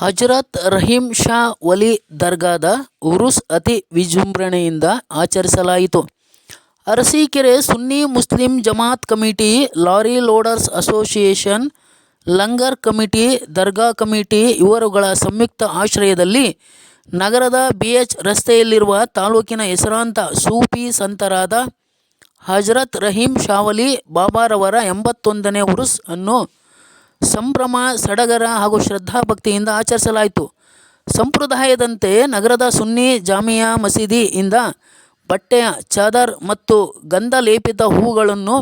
ಹಜರತ್ ರಹೀಂ ಶಾ ವಲಿ ದರ್ಗಾದ ಉರುಸ್ ಅತಿ ವಿಜೃಂಭಣೆಯಿಂದ ಆಚರಿಸಲಾಯಿತು. Arsikere Sunni Muslim Jamaat committee, lorry loaders association, Langar committee, Dargah committee ಇವರುಗಳ ಸಂಯುಕ್ತ ಆಶ್ರಯದಲ್ಲಿ ನಗರದ ಬಿ ಎಚ್ ರಸ್ತೆಯಲ್ಲಿರುವ ತಾಲೂಕಿನ ಹೆಸರಾಂತ ಸೂಫಿ ಸಂತರಾದ ಹಜರತ್ ರಹೀಂ ಶಾವಲಿ ಬಾಬಾರವರ ಎಂಬತ್ತೊಂದನೇ ಉರುಸ್ ಅನ್ನು ಸಂಭ್ರಮ, ಸಡಗರ ಹಾಗೂ ಶ್ರದ್ಧಾಭಕ್ತಿಯಿಂದ ಆಚರಿಸಲಾಯಿತು. ಸಂಪ್ರದಾಯದಂತೆ ನಗರದ ಸುನ್ನಿ ಜಾಮಿಯಾ ಮಸೀದಿಯಿಂದ ಬಟ್ಟೆಯ, ಚಾದರ್ ಮತ್ತು ಗಂಧ ಲೇಪಿತ ಹೂಗಳನ್ನು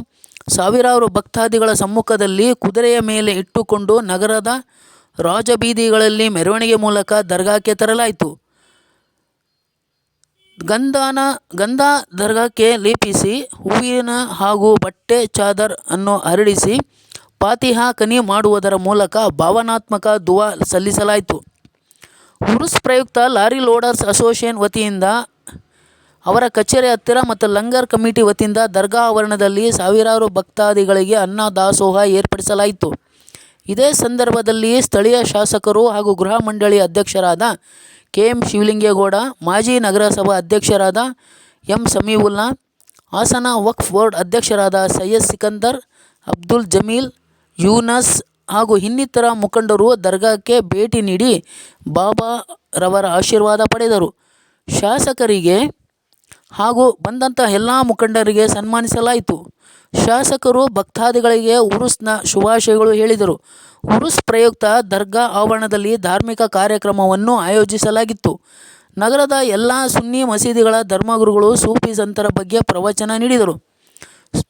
ಸಾವಿರಾರು ಭಕ್ತಾದಿಗಳ ಸಮ್ಮುಖದಲ್ಲಿ ಕುದುರೆಯ ಮೇಲೆ ಇಟ್ಟುಕೊಂಡು ನಗರದ ರಾಜಬೀದಿಗಳಲ್ಲಿ ಮೆರವಣಿಗೆ ಮೂಲಕ ದರ್ಗಾಕ್ಕೆ ತರಲಾಯಿತು. ಗಂಧನ, ಗಂಧ ದರ್ಗಾಕ್ಕೆ ಲೇಪಿಸಿ, ಹೂವಿನ ಹಾಗೂ ಬಟ್ಟೆ, ಚಾದರ್ ಅನ್ನು ಹರಡಿಸಿ ಫಾತಿಹಾ ಕನಿ ಮಾಡುವುದರ ಮೂಲಕ ಭಾವನಾತ್ಮಕ ದುವಾ ಸಲ್ಲಿಸಲಾಯಿತು. ಉರುಸ್ ಪ್ರಯುಕ್ತ ಲಾರಿ ಲೋಡರ್ಸ್ ಅಸೋಸಿಯೇಷನ್ ವತಿಯಿಂದ ಅವರ ಕಚೇರಿ ಹತ್ತಿರ ಮತ್ತು ಲಂಗರ್ ಕಮಿಟಿ ವತಿಯಿಂದ ದರ್ಗಾ ಆವರಣದಲ್ಲಿ ಸಾವಿರಾರು ಭಕ್ತಾದಿಗಳಿಗೆ ಅನ್ನ ದಾಸೋಹ ಏರ್ಪಡಿಸಲಾಯಿತು. ಇದೇ ಸಂದರ್ಭದಲ್ಲಿ ಸ್ಥಳೀಯ ಶಾಸಕರು ಹಾಗೂ ಗೃಹ ಮಂಡಳಿ ಅಧ್ಯಕ್ಷರಾದ ಕೆ ಎಂ ಶಿವಲಿಂಗೇಗೌಡ, ಮಾಜಿ ನಗರಸಭಾ ಅಧ್ಯಕ್ಷರಾದ ಎಂ ಸಮೀವುಲ್ಲಾ, ಹಾಸನ ವಕ್ಫ್ ಬೋರ್ಡ್ ಅಧ್ಯಕ್ಷರಾದ ಸೈಯದ್ ಸಿಕಂದರ್, ಅಬ್ದುಲ್ ಜಮೀಲ್ ಯೂನಸ್ ಹಾಗೂ ಇನ್ನಿತರ ಮುಖಂಡರು ದರ್ಗಾಕ್ಕೆ ಭೇಟಿ ನೀಡಿ ಬಾಬಾ ರವರ ಆಶೀರ್ವಾದ ಪಡೆದರು. ಶಾಸಕರಿಗೆ ಹಾಗೂ ಬಂದಂಥ ಎಲ್ಲ ಮುಖಂಡರಿಗೆ ಸನ್ಮಾನಿಸಲಾಯಿತು. ಶಾಸಕರು ಭಕ್ತಾದಿಗಳಿಗೆ ಉರುಸ್ನ ಶುಭಾಶಯಗಳು ಹೇಳಿದರು. ಉರುಸ್ ಪ್ರಯುಕ್ತ ದರ್ಗಾ ಆವರಣದಲ್ಲಿ ಧಾರ್ಮಿಕ ಕಾರ್ಯಕ್ರಮವನ್ನು ಆಯೋಜಿಸಲಾಗಿತ್ತು. ನಗರದ ಎಲ್ಲ ಸುನ್ನಿ ಮಸೀದಿಗಳ ಧರ್ಮಗುರುಗಳು ಸೂಫಿ ಸಂತರ ಬಗ್ಗೆ ಪ್ರವಚನ ನೀಡಿದರು.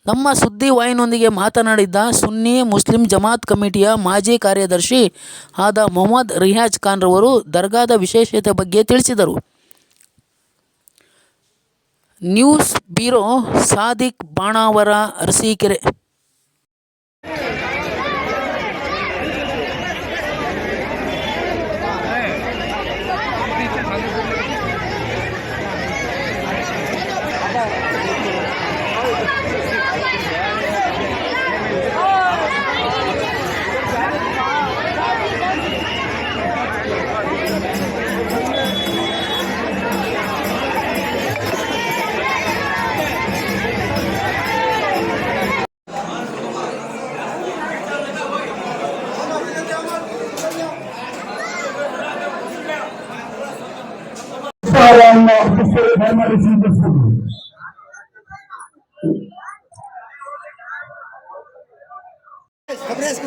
ನಮ್ಮ ಸುದ್ದಿ ವಾಹಿನಿಯೊಂದಿಗೆ ಮಾತನಾಡಿದ್ದ ಸುನ್ನಿ ಮುಸ್ಲಿಂ ಜಮಾತ್ ಕಮಿಟಿಯ ಮಾಜಿ ಕಾರ್ಯದರ್ಶಿ ಆದ ಮೊಹಮ್ಮದ್ ರಿಯಾಜ್ ಖಾನ್ ರವರು ದರ್ಗಾದ ವಿಶೇಷತೆ ಬಗ್ಗೆ ತಿಳಿಸಿದರು. News bureau Sadiq Banavara Arsikere permanecido no futuro. Abre esse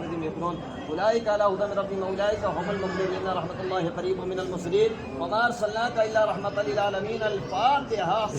قبلك وبالآخرة هم يوقنون أولئك على هدى من ربهم أولئك هم المفلحون إن رحمة الله قريب من المحسنين وما أرسلناك إلا رحمة للعالمين. الفاتحة.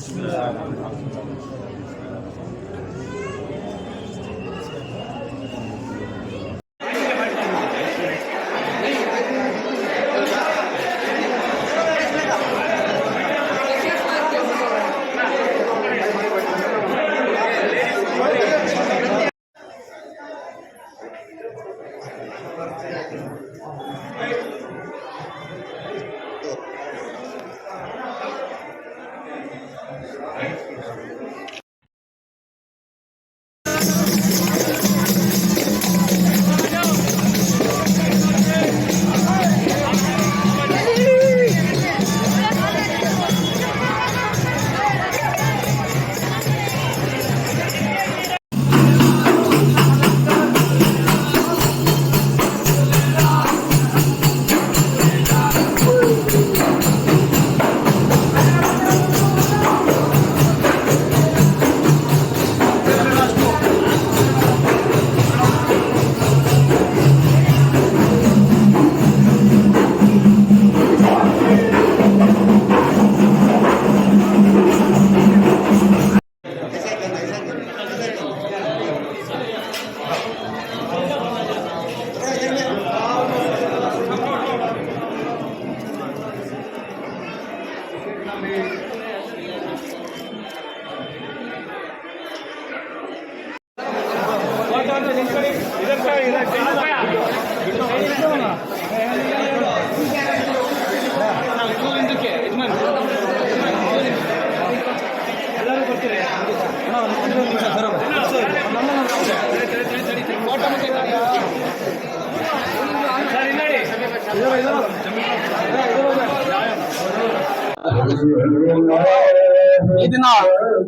ಈ ದಿನ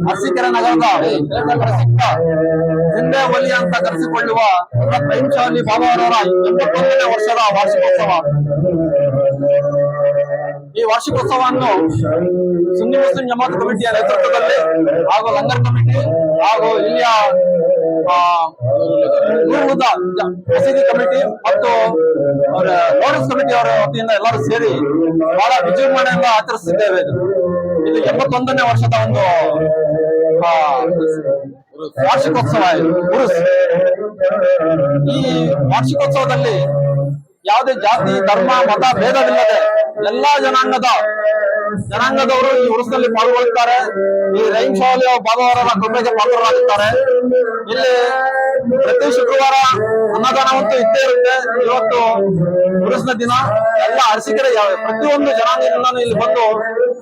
ಅರಸೀಕೆರೆ ನಗರದ ಪ್ರಸಿದ್ಧ ಜಿಂದೆ ಒಲಿ ಅಂತ ಕರೆಸಿಕೊಳ್ಳುವ ಶಾಲಿ ಬಾಬಾ ಅವರ ಎಂಬತ್ತೊಂದನೇ ವರ್ಷದ ವಾರ್ಷಿಕೋತ್ಸವ. ಈ ವಾರ್ಷಿಕೋತ್ಸವವನ್ನು ಸುನ್ನಿ ಮುಸ್ಲಿಂ ಜಮಾತ್ ಕಮಿಟಿಯ ನೇತೃತ್ವದಲ್ಲಿ ಹಾಗೂ ಲಂಗರ್ ಕಮಿಟಿ ಹಾಗೂ ಇಲ್ಲಿಯ ಮಸೀದಿ ಕಮಿಟಿ ಮತ್ತು ಸಮಿತಿ ಅವರ ವತಿಯಿಂದ ಎಲ್ಲರೂ ಸೇರಿ ಬಹಳ ವಿಜೃಂಭಣೆಯಿಂದ ಆಚರಿಸಿದ್ದೇವೆ ಇದು. ಎಂಬತ್ತೊಂದನೇ ವರ್ಷದ ಒಂದು ವಾರ್ಷಿಕೋತ್ಸವ ಉರುಸ್ ಈ ವಾರ್ಷಿಕೋತ್ಸವದಲ್ಲಿ ಯಾವುದೇ ಜಾತಿ, ಧರ್ಮ, ಮತ, ಭೇದವಿಲ್ಲದೆ ಎಲ್ಲಾ ಜನಾಂಗದ ಜನಾಂಗದವರು ಈ ಉರುಸಿನಲ್ಲಿ ಪಾಲ್ಗೊಳ್ಳುತ್ತಾರೆ. ಈ ರೈನ್ ಶಾಲೆ ಬಾಬಾವರರ ಕೃಪೆಗೆ ಪಾತ್ರರಾಗುತ್ತಾರೆ ಇಲ್ಲಿ ಪ್ರತಿ ಶುಕ್ರವಾರ ಅನ್ನದಾನವಂತೂ ಇದ್ದೇ ಇರುತ್ತೆ. ಇವತ್ತು ಉರುಸಿನ ದಿನ. ಎಲ್ಲ ಅರಸಿಕೆರೆ ಪ್ರತಿಯೊಂದು ಜನಾಂಗದಿಂದನೂ ಇಲ್ಲಿ ಬಂದು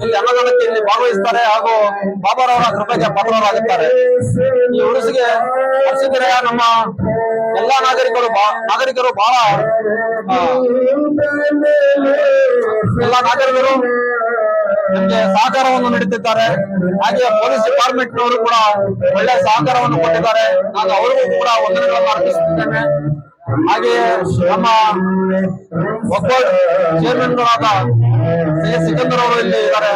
ಇಲ್ಲಿ ಅನ್ನದಾನಕ್ಕೆ ಇಲ್ಲಿ ಭಾಗವಹಿಸ್ತಾರೆ ಹಾಗೂ ಬಾಬಾರವರ ಕೃಪೆಗೆ ಪಾತ್ರರಾಗುತ್ತಾರೆ ಈ ಉರುಸಿಗೆ ಅರಸಿಕೆರೆಯ ನಮ್ಮ ಎಲ್ಲಾ ನಾಗರಿಕರು ನಾಗರಿಕರು ಬಹಳ ಎಲ್ಲಾ ನಾಗರಿಕರು ನಮಗೆ ಸಹಕಾರವನ್ನು ನೀಡುತ್ತಿದ್ದಾರೆ. ಹಾಗೆ ಪೊಲೀಸ್ ಡಿಪಾರ್ಟ್ಮೆಂಟ್ ನವರು ಕೂಡ ಒಳ್ಳೆ ಸಹಕಾರವನ್ನು ಕೊಟ್ಟಿದ್ದಾರೆ. ನಾನು ಅವರಿಗೂ ಕೂಡ ವಂದನೆಗಳನ್ನು ಅರ್ಪಿಸುತ್ತಿದ್ದೇನೆ ಹಾಗೆಯೇ ನಮ್ಮ ಒಬ್ಬ ಚೇರ್ಮನ್ಗಳಾದ ಸಿ ಸಿಕಂದರ್ ಅವರು ಇಲ್ಲಿ ಇದ್ದಾರೆ.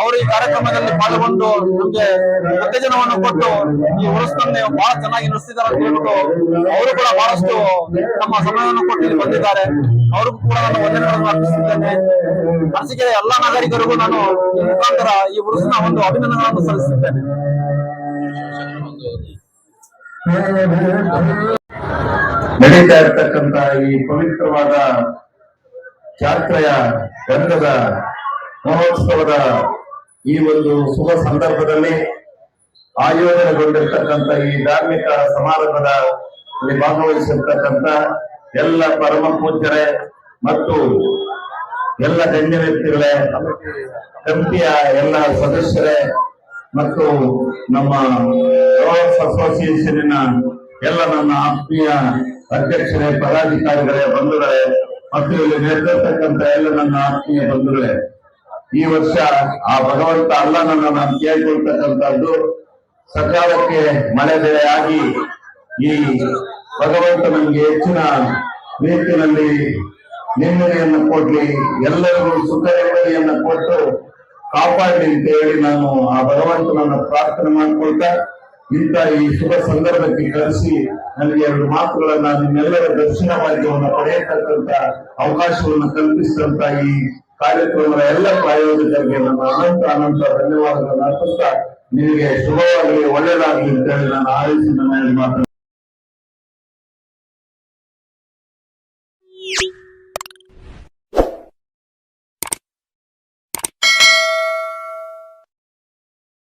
ಅವರು ಈ ಕಾರ್ಯಕ್ರಮದಲ್ಲಿ ಪಾಲ್ಗೊಂಡು ನಮಗೆ ಉತ್ತೇಜನವನ್ನು ಕೊಟ್ಟು ಈ ಉರುಸ್ನಲ್ಲಿ ಬಹಳ ಚೆನ್ನಾಗಿ ನಡೆಸಿದ್ದಾರೆ ಅಂತ ಹೇಳ್ಬಿಟ್ಟು ಅವರು ಕೂಡ ಬಹಳಷ್ಟು ತಮ್ಮ ಸಮಯವನ್ನು ಕೊಟ್ಟು ಇಲ್ಲಿ ಬಂದಿದ್ದಾರೆ. ಅವ್ರಿಗೂ ಕೂಡ ನಾನು ವಂದನೆಗಳನ್ನು ಅರ್ಪಿಸುತ್ತೇನೆ. ಅರಸಿಕೆರೆ ಎಲ್ಲಾ ನಾಗರಿಕರಿಗೂ ನಾನು ಈ ಮುಖಾಂತರ ಈ ಉರುಸಿನ ಒಂದು ಅಭಿನಂದನೆಗಳನ್ನು ಸಲ್ಲಿಸುತ್ತೇನೆ. ನಡೀತಾ ಇರ್ತಕ್ಕಂತ ಈ ಪವಿತ್ರವಾದ ಜಾತ್ರೆಯ ರಂಗದ ಮಹೋತ್ಸವದ ಈ ಒಂದು ಶುಭ ಸಂದರ್ಭದಲ್ಲಿ ಆಯೋಜನೆಗೊಂಡಿರ್ತಕ್ಕಂಥ ಈ ಧಾರ್ಮಿಕ ಸಮಾರಂಭದ ಭಾಗವಹಿಸಿರ್ತಕ್ಕಂಥ ಎಲ್ಲ ಪರಮ ಪೂಜ್ಯರೇ ಮತ್ತು ಎಲ್ಲ ಗಣ್ಯ ವ್ಯಕ್ತಿಗಳೇ ಕಂಪಿಯ ಎಲ್ಲ ಸದಸ್ಯರೇ ಮತ್ತು ನಮ್ಮ ರೋಡ್ಸ್ ಅಸೋಸಿಯೇಷನಿನ ಎಲ್ಲ ನನ್ನ ಆತ್ಮೀಯ ಅಧ್ಯಕ್ಷರೇ, ಪದಾಧಿಕಾರಿಗಳೇ, ಬಂಧುಗಳೇ ಮತ್ತು ಇಲ್ಲಿ ನೆರೆದಿರ್ತಕ್ಕಂಥ ಎಲ್ಲ ನನ್ನ ಆತ್ಮೀಯ ಬಂಧುಗಳೇ, ಈ ವರ್ಷ ಆ ಭಗವಂತ ಅಲ್ಲ ನಾನು ಕೇಳ್ಕೊಳ್ತಕ್ಕಂಥದ್ದು, ಸಕಾಲಕ್ಕೆ ಮಳೆ ಬೆಳೆ ಆಗಿ ಈ ಭಗವಂತ ನಮಗೆ ಹೆಚ್ಚಿನ ರೀತಿಯಲ್ಲಿ ನೆಮ್ಮದಿಯನ್ನು ಕೊಡ್ಲಿ, ಎಲ್ಲರಿಗೂ ಸುಖ ನೆಮ್ಮದಿಯನ್ನು ಕೊಟ್ಟು ಕಾಪಾಡಲಿ ಅಂತ ಹೇಳಿ ನಾನು ಆ ಭಗವಂತನನ್ನು ಪ್ರಾರ್ಥನೆ ಮಾಡ್ಕೊಳ್ತಾ ಇಂಥ ಈ ಶುಭ ಸಂದರ್ಭಕ್ಕೆ ಕರೆಸಿ ನನಗೆ ಎರಡು ಮಾತುಗಳನ್ನ ನಿಮ್ಮೆಲ್ಲರ ದರ್ಶನ ಭಾಗ್ಯವನ್ನು ಪಡೆಯತಕ್ಕಂತ ಅವಕಾಶವನ್ನು ಕಲ್ಪಿಸಿದಂತ ಈ ಕಾರ್ಯಕ್ರಮದ ಎಲ್ಲ ಪ್ರಾಯೋಜಕರಿಗೆ ನನ್ನ ಅನಂತ ಅನಂತ ಧನ್ಯವಾದಗಳನ್ನು ಅರ್ಪಿಸ್ತಾ ನಿಮಗೆ ಶುಭವಾಗಲಿ, ಒಳ್ಳೆಯದಾಗಲಿ ಅಂತ ಹೇಳಿ ನಾನು ಆಲಿಸಿ ನನ್ನ ಮಾತನ್ನು